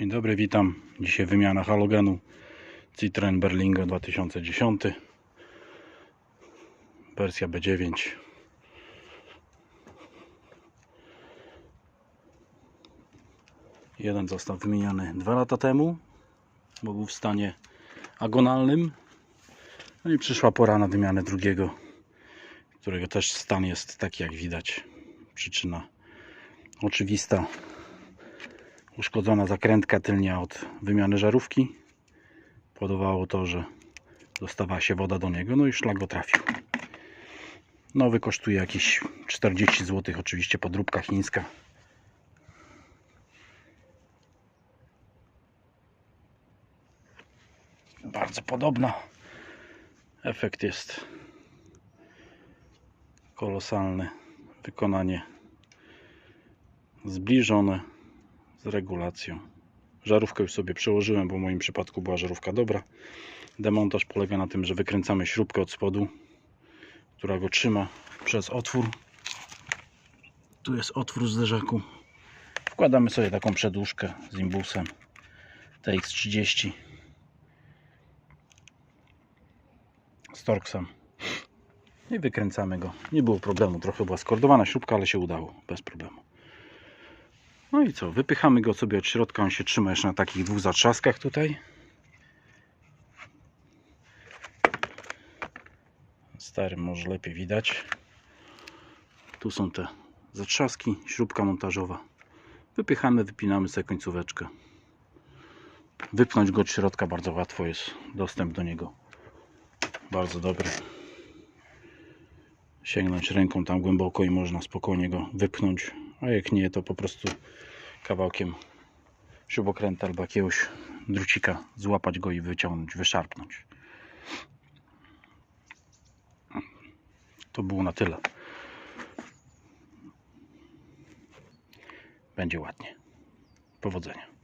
Dzień dobry, witam. Dzisiaj wymiana halogenu Citroen Berlingo 2010 wersja B9 jeden został wymieniany dwa lata temu bo był w stanie agonalnym. No i przyszła pora na wymianę drugiego którego też stan jest taki jak widać. Przyczyna oczywista uszkodzona zakrętka tylnia od wymiany żarówki powodowało to, że dostawała się woda do niego, no i szlak go trafił. Nowy kosztuje jakieś 40 zł, oczywiście podróbka chińska. Bardzo podobna. Efekt jest kolosalny. Wykonanie zbliżone z regulacją. Żarówkę już sobie przełożyłem, bo w moim przypadku była żarówka dobra. Demontaż polega na tym, że wykręcamy śrubkę od spodu, która go trzyma przez otwór. Tu jest otwór w zderzaku. Wkładamy sobie taką przedłużkę z imbusem TX30 z Torxem i wykręcamy go. Nie było problemu, trochę była skordowana śrubka, ale się udało bez problemu. No i co, wypychamy go sobie od środka, on się trzyma jeszcze na takich dwóch zatrzaskach tutaj. Starym może lepiej widać. Tu są te zatrzaski, śrubka montażowa. Wypychamy, wypinamy sobie końcóweczkę. Wypchnąć go od środka bardzo łatwo jest dostęp do niego. Bardzo dobry. Sięgnąć ręką tam głęboko i można spokojnie go wypchnąć. A jak nie, to po prostu kawałkiem śrubokręta albo jakiegoś drucika złapać go i wyciągnąć, wyszarpnąć. To było na tyle. Będzie ładnie. Powodzenia.